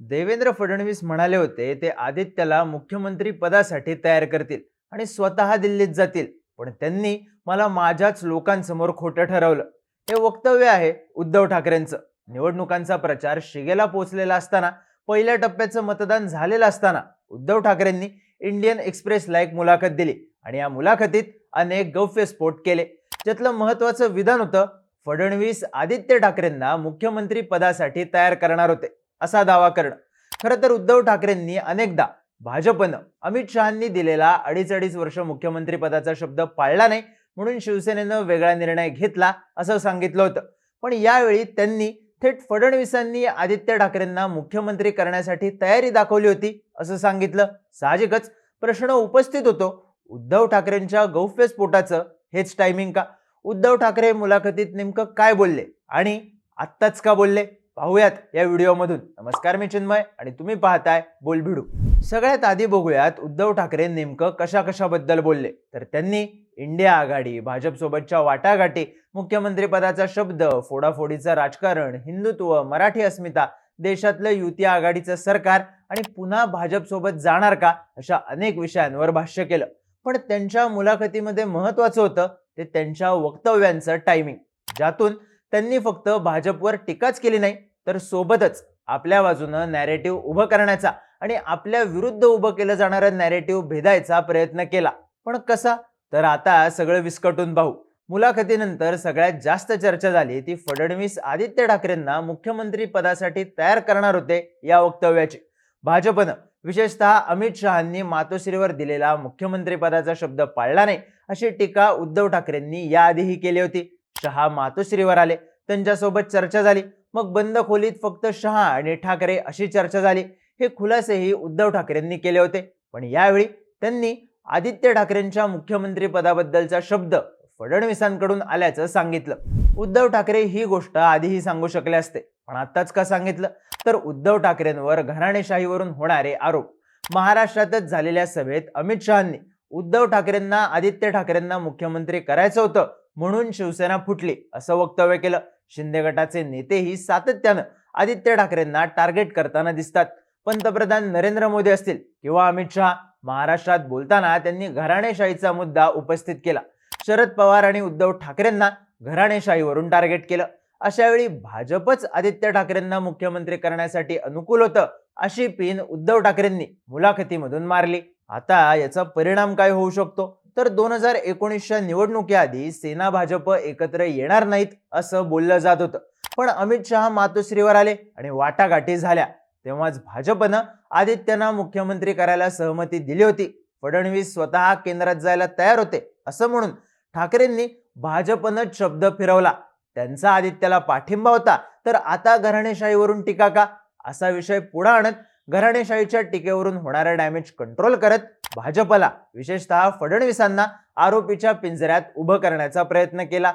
देवेंद्र फडणवीस म्हणाले होते ते आदित्यला मुख्यमंत्री पदासाठी तयार करतील आणि स्वतः दिल्लीत जातील. पण त्यांनी मला माझ्याच लोकांसमोर खोटं ठरवलं. हे वक्तव्य आहे उद्धव ठाकरेंचं. निवडणुकांचा प्रचार शिगेला पोहोचलेला असताना पहिल्या टप्प्याचं मतदान झालेलं असताना उद्धव ठाकरेंनी इंडियन एक्सप्रेसला एक मुलाखत दिली आणि या मुलाखतीत अनेक गौप्यस्फोट केले. ज्यातलं महत्वाचं विधान होतं फडणवीस आदित्य ठाकरेंना मुख्यमंत्री पदासाठी तयार करणार होते. असा दावा करणं. खरं तर उद्धव ठाकरेंनी अनेकदा भाजपनं अमित शहांनी दिलेला अडीच अडीच वर्ष मुख्यमंत्री पदाचा शब्द पाळला नाही म्हणून शिवसेनेनं वेगळा निर्णय घेतला असं सांगितलं होतं. पण यावेळी त्यांनी थेट फडणवीसांनी आदित्य ठाकरेंना मुख्यमंत्री करण्यासाठी तयारी दाखवली होती असं सांगितलं. साहजिकच प्रश्न उपस्थित होतो उद्धव ठाकरेंच्या गौफ्यस्फोटाचं हेच टायमिंग का? उद्धव ठाकरे मुलाखतीत नेमकं काय बोलले आणि आत्ताच का बोलले? पाहूयात या व्हिडिओमधून. नमस्कार मी चिन्मय आणि तुम्ही पाहताय बोलभिडू सगळ्यात आधी बघूयात उद्धव ठाकरे नेमकं कशा कशाबद्दल बोलले? तर त्यांनी इंडिया आघाडी भाजपसोबतच्या वाटाघाटी मुख्यमंत्रीपदाचा शब्द फोडाफोडीचं राजकारण हिंदुत्व मराठी अस्मिता देशातलं युती आघाडीचं सरकार आणि पुन्हा भाजपसोबत जाणार का अशा अनेक विषयांवर भाष्य केलं. पण त्यांच्या मुलाखतीमध्ये महत्वाचं होतं ते त्यांच्या वक्तव्यांचं टायमिंग ज्यातून त्यांनी फक्त भाजपवर टीकाच केली नाही तर सोबतच आपल्या बाजूनं नॅरेटिव्ह उभं करण्याचा आणि आपल्या विरुद्ध उभं केलं जाणारं नॅरेटिव्ह भेदायचा प्रयत्न केला. पण कसा? तर आता सगळं विस्कटून पाहू. मुलाखतीनंतर सगळ्यात जास्त चर्चा झाली ती फडणवीस आदित्य ठाकरेंना मुख्यमंत्री पदासाठी तयार करणार होते या वक्तव्याची. भाजपनं विशेषतः अमित शहांनी मातोश्रीवर दिलेला मुख्यमंत्री पदाचा शब्द पाळला नाही अशी टीका उद्धव ठाकरेंनी याआधीही केली होती. शहा मातोश्रीवर आले. त्यांच्यासोबत चर्चा झाली. मग बंद खोलीत फक्त शहा आणि ठाकरे अशी चर्चा झाली. हे खुलासेही उद्धव ठाकरेंनी केले होते. पण यावेळी त्यांनी आदित्य ठाकरेंच्या मुख्यमंत्री पदाबद्दलचा शब्द फडणवीसांकडून आल्याचं सांगितलं. उद्धव ठाकरे ही गोष्ट आधीही सांगू शकले असते. पण आत्ताच का सांगितलं? तर उद्धव ठाकरेंवर घराणेशाहीवरून होणारे आरोप. महाराष्ट्रातच झालेल्या सभेत अमित शहांनी उद्धव ठाकरेंना आदित्य ठाकरेंना मुख्यमंत्री करायचं होतं म्हणून शिवसेना फुटली असं वक्तव्य केलं. शिंदे गटाचे नेतेही सातत्यानं आदित्य ठाकरेंना टार्गेट करताना दिसतात. पंतप्रधान नरेंद्र मोदी असतील किंवा अमित शहा महाराष्ट्रात बोलताना त्यांनी घराणेशाहीचा मुद्दा उपस्थित केला. शरद पवार आणि उद्धव ठाकरेंना घराणेशाहीवरून टार्गेट केलं. अशावेळी भाजपच आदित्य ठाकरेंना मुख्यमंत्री करण्यासाठी अनुकूल होतं अशी पिन उद्धव ठाकरेंनी मुलाखतीमधून मारली. आता याचा परिणाम काय होऊ शकतो? तर दोन हजार एकोणीसच्या निवडणुकीआधी सेना भाजप एकत्र येणार नाहीत असं बोललं जात होतं. पण अमित शहा मातोश्रीवर आले आणि वाटाघाटी झाल्या. तेव्हाच भाजपनं आदित्यना मुख्यमंत्री करायला सहमती दिली होती. फडणवीस स्वतः केंद्रात जायला तयार होते असं म्हणून ठाकरेंनी भाजपनं शब्द फिरवला. त्यांचा आदित्यला पाठिंबा होता. तर आता घराणेशाहीवरून टीका का? असा विषय पुढे आणत घराणेशाहीच्या टीकेवरून होणारा डॅमेज कंट्रोल करत भाजपला विशेषतः फडणवीसांना आरोपीच्या पिंजऱ्यात उभं करण्याचा प्रयत्न केला.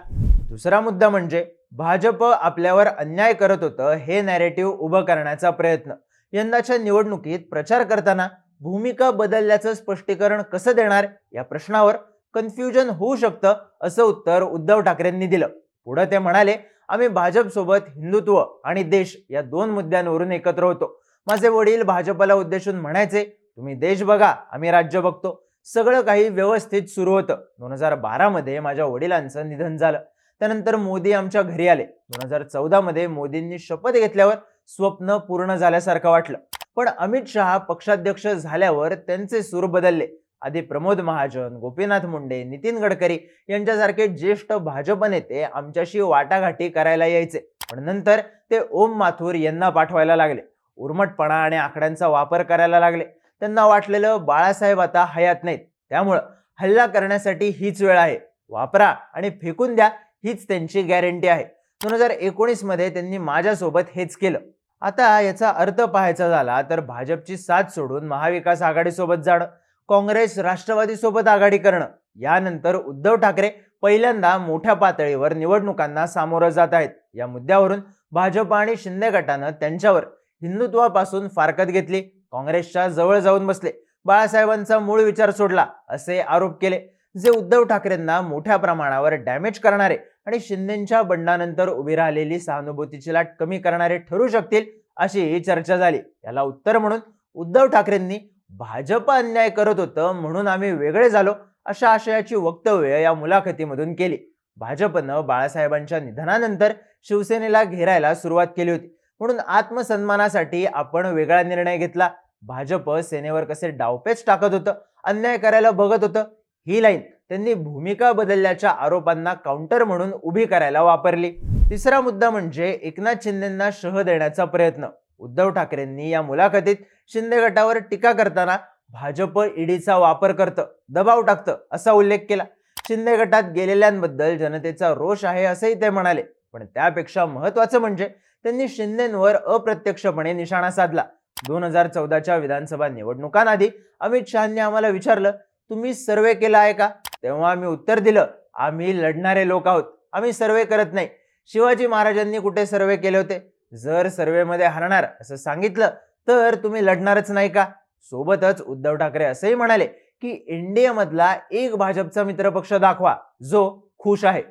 दुसरा मुद्दा म्हणजे भाजप आपल्यावर अन्याय करत होतं हे नॅरेटिव्ह उभं करण्याचा प्रयत्न. यंदाच्या निवडणुकीत प्रचार करताना भूमिका बदलल्याचं स्पष्टीकरण कसं देणार या प्रश्नावर कन्फ्युजन होऊ शकतं असं उत्तर उद्धव ठाकरेंनी दिलं. पुढे ते म्हणाले आम्ही भाजपसोबत हिंदुत्व आणि देश या दोन मुद्द्यांवरून एकत्र होतो. माझे वडील भाजपला उद्देशून म्हणायचे तुम्ही देश बघा आम्ही राज्य बघतो. सगळं काही व्यवस्थित सुरू होतं. दोन हजार बारामध्ये माझ्या वडिलांचं निधन झालं. त्यानंतर मोदी आमच्या घरी आले. दोन हजार चौदामध्ये मोदींनी शपथ घेतल्यावर स्वप्न पूर्ण झाल्यासारखं वाटलं. पण अमित शहा पक्षाध्यक्ष झाल्यावर त्यांचे सूर बदलले. आधी प्रमोद महाजन गोपीनाथ मुंडे नितीन गडकरी यांच्यासारखे ज्येष्ठ भाजप नेते आमच्याशी वाटाघाटी करायला यायचे. पण नंतर ते ओम माथुर यांना पाठवायला लागले. उर्मटपणा आणि आकड्यांचा वापर करायला लागले. त्यांना वाटलेलं बाळासाहेब आता हयात नाहीत. त्यामुळं हल्ला करण्यासाठी हीच वेळ आहे. वापरा आणि फेकून द्या हीच त्यांची गॅरंटी आहे. दोन हजार एकोणीसमध्ये त्यांनी माझ्यासोबत हेच केलं. आता याचा अर्थ पाहायचा झाला तर भाजपची साथ सोडून महाविकास आघाडीसोबत जाणं काँग्रेस राष्ट्रवादीसोबत आघाडी करणं यानंतर उद्धव ठाकरे पहिल्यांदा मोठ्या पातळीवर निवडणुकांना सामोरं जात आहेत. या मुद्द्यावरून भाजप आणि शिंदे गटानं त्यांच्यावर हिंदुत्वापासून फारकत घेतली. काँग्रेसच्या जवळ जाऊन बसले. बाळासाहेबांचा मूळ विचार सोडला. असे आरोप केले. जे उद्धव ठाकरेंना मोठ्या प्रमाणावर डॅमेज करणारे आणि शिंदेच्या बंडानंतर उभी राहिलेली सहानुभूतीची लाट कमी करणारे ठरू शकतील अशी ही चर्चा झाली. याला उत्तर म्हणून उद्धव ठाकरेंनी भाजप अन्याय करत होतं म्हणून आम्ही वेगळे झालो अशा आशयाची वक्तव्य या मुलाखतीमधून केली. भाजपनं बाळासाहेबांच्या निधनानंतर शिवसेनेला घेरायला सुरुवात केली होती. म्हणून आत्मसन्मानासाठी आपण वेगळा निर्णय घेतला. भाजप सेनेवर कसे डावपेच टाकत होतं अन्याय करायला बघत होतं ही लाईन त्यांनी भूमिका बदलल्याच्या आरोपांना काउंटर म्हणून उभी करायला वापरली. तिसरा मुद्दा म्हणजे एकनाथ शिंदेंना शह देण्याचा प्रयत्न. उद्धव ठाकरेंनी या मुलाखतीत शिंदे गटावर टीका करताना भाजप ईडीचा वापर करतं दबाव टाकतं असा उल्लेख केला. शिंदे गटात गेलेल्यांबद्दल जनतेचा रोष आहे असंही ते म्हणाले. पण त्यापेक्षा महत्वाचं म्हणजे त्यांनी शिंदेंवर अप्रत्यक्षपणे निशाणा साधला. दोन हजार चौदाच्या विधानसभा निवडणुकांआधी अमित शहानी आम्हाला विचारलं तुम्ही सर्वे केला आहे का? तेव्हा आम्ही उत्तर दिलं आम्ही लढणारे लोक आहोत. आम्ही सर्वे करत नाही. शिवाजी महाराजांनी कुठे सर्वे केले होते? जर सर्वेमध्ये हरणार असं सांगितलं तर तुम्ही लढणारच नाही का? सोबतच उद्धव ठाकरे असंही म्हणाले की इंडियामधला एक भाजपचा मित्रपक्ष दाखवा जो खुश आहे.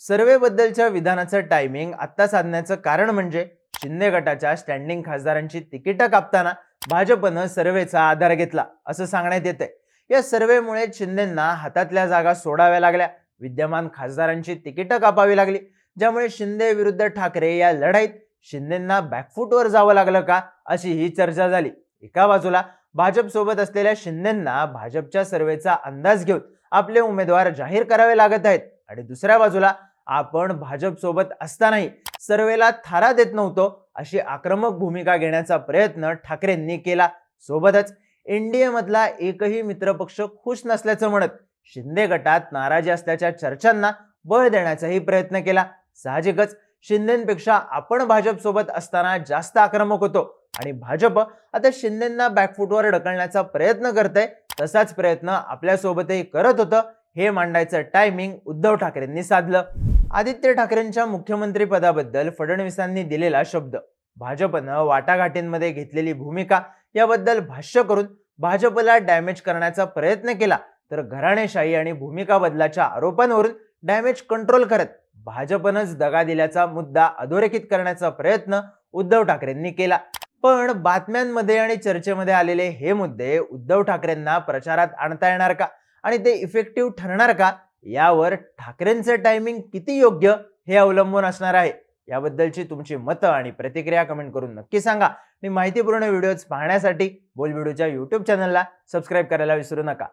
सर्वेबद्दलच्या विधानाचं टायमिंग आत्ता साधण्याचं कारण म्हणजे शिंदे गटाच्या स्टँडिंग खासदारांची तिकीटं कापताना भाजपनं सर्वेचा आधार घेतला असं सांगण्यात येतंय. या सर्वेमुळे शिंदेंना हातातल्या जागा सोडाव्या लागल्या. विद्यमान खासदारांची तिकीटं कापावी लागली. ज्यामुळे शिंदे विरुद्ध ठाकरे या लढाईत शिंदेंना बॅकफूटवर जावं लागलं का अशी ही चर्चा झाली. एका बाजूला भाजप सोबत असलेल्या शिंदेंना भाजपच्या सर्वेचा अंदाज घेऊन आपले उमेदवार जाहीर करावे लागत आहेत. आणि दुसऱ्या बाजूला आपण भाजप सोबत असतानाही सर्वेला थारा देत नव्हतो अशी आक्रमक भूमिका घेण्याचा प्रयत्न ठाकरेंनी केला. सोबतच एनडीए मधला एकही मित्रपक्ष खुश नसल्याचं म्हणत शिंदे गटात नाराजी असल्याच्या चर्चांना बळ देण्याचाही प्रयत्न केला. साहजिकच शिंदेपेक्षा आपण भाजप सोबत असताना जास्त आक्रमक होतो आणि भाजप आता शिंदेना बॅकफुटवर ढकलण्याचा प्रयत्न करतंय. तसाच प्रयत्न आपल्यासोबतही करत होतं. हे मांडायचं टायमिंग उद्धव ठाकरेंनी साधलं. आदित्य ठाकरेंच्या मुख्यमंत्रीपदाबद्दल फडणवीसांनी दिलेला शब्द भाजपनं वाटाघाटींमध्ये घेतलेली भूमिका याबद्दल भाष्य करून भाजपला डॅमेज करण्याचा प्रयत्न केला तर घराणेशाही आणि भूमिका बदलाच्या आरोपांवरून डॅमेज कंट्रोल करत भाजपनंच दगा दिल्याचा मुद्दा अधोरेखित करण्याचा प्रयत्न उद्धव ठाकरेंनी केला. पण बातम्यांमध्ये आणि चर्चेमध्ये आलेले हे मुद्दे उद्धव ठाकरेंना प्रचारात आणता येणार का? आणि ते इफेक्टिव्ह ठरणार का? यावर ठाकरेंचं टायमिंग किती योग्य हे अवलंबून असणार आहे. याबद्दलची तुमची मतं आणि प्रतिक्रिया कमेंट करून नक्की सांगा. आणि माहितीपूर्ण व्हिडिओज पाहण्यासाठी बोल व्हिडिओच्या युट्यूब चॅनलला सबस्क्राईब करायला विसरू नका.